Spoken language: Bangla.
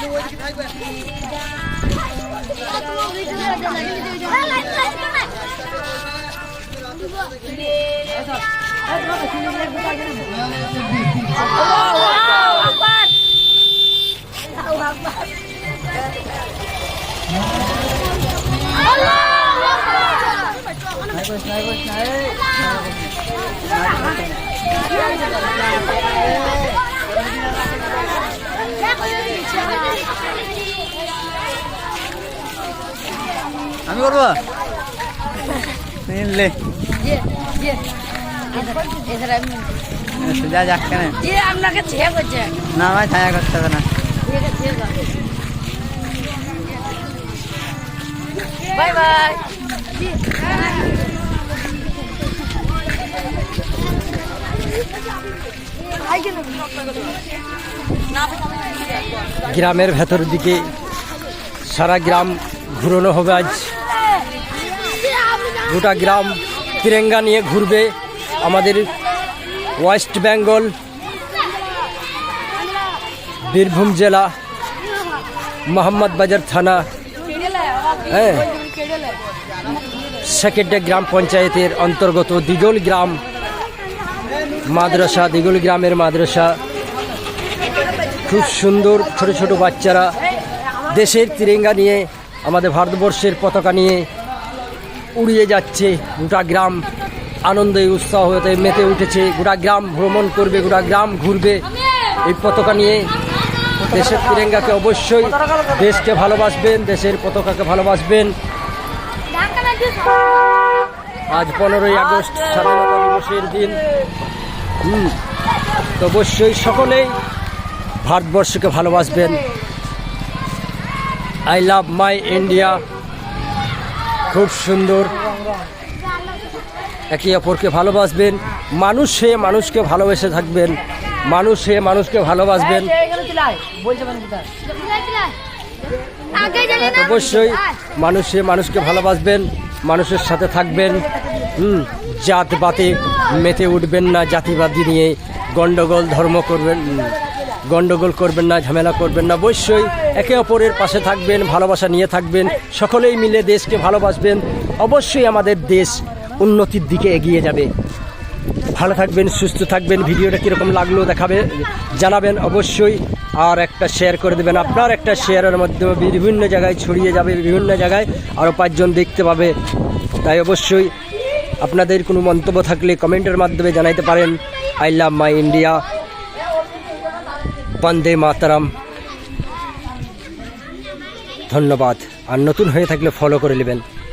Allah আমি করব লে যা যাক কেন আপনাকে না ভাই ছায়া করতে হবে না বাই বাই গ্রামের ভেতর দিকে সারা গ্রাম ঘুরানো হবে আজ। গোটা গ্রাম তিরেঙ্গা নিয়ে ঘুরবে আমাদের ওয়েস্ট বেঙ্গল, বীরভূম জেলা, মোহাম্মদ বাজার থানা হ্যাঁ সেকেন্ডে গ্রাম পঞ্চায়েতের অন্তর্গত দিগল গ্রাম মাদ্রাসা, দিগল গ্রামের মাদ্রাসা। খুব সুন্দর ছোট ছোট বাচ্চারা দেশের তিরেঙ্গা নিয়ে, আমাদের ভারতবর্ষের পতাকা নিয়ে উড়িয়ে যাচ্ছে। গোটা গ্রাম আনন্দে উৎসাহ হতে মেতে উঠেছে। গোটা গ্রাম ভ্রমণ করবে গোটা গ্রাম ঘুরবে। এই পতাকা নিয়ে দেশের তিরেঙ্গাকে অবশ্যই দেশকে ভালোবাসবেন দেশের পতাকাকে ভালোবাসবেন। আজ পনেরোই আগস্ট স্বাধীনতা দিবসের দিন। হুম, তো অবশ্যই সকলেই ভারতবর্ষকে ভালোবাসবেন। আই লাভ মাই ইন্ডিয়া খুব সুন্দর। একে অপরকে ভালোবাসবেন। মানুষ হয়ে মানুষকে ভালোবেসে থাকবেন। মানুষ হয়ে মানুষকে ভালোবাসবেন। অবশ্যই মানুষ হয়ে মানুষকে ভালোবাসবেন, মানুষের সাথে থাকবেন। হুম জাতপাতে মেতে উঠবেন না, জাতিবাদী নিয়ে গন্ডগোল ধর্ম করবেন। গন্ডগোল করবেন না, ঝামেলা করবেন না। অবশ্যই একে অপরের পাশে থাকবেন, ভালোবাসা নিয়ে থাকবেন। সকলেই মিলে দেশকে ভালোবাসবেন। অবশ্যই আমাদের দেশ উন্নতির দিকে এগিয়ে যাবে। ভালো থাকবেন, সুস্থ থাকবেন। ভিডিওটা কীরকম লাগল দেখাবে, জানাবেন অবশ্যই। আর একটা শেয়ার করে দেবেন। আপনার একটা শেয়ারের মাধ্যমে বিভিন্ন জায়গায় ছড়িয়ে যাবে, বিভিন্ন জায়গায় আরও পাঁচজন দেখতে পাবে। তাই অবশ্যই আপনাদের কোনো মন্তব্য থাকলে কমেন্টের মাধ্যমে জানাইতে পারেন। I love my India Bande Mataram. ধন্যবাদ। আর নতুন হয়ে থাকলে ফলো করে নেবেন।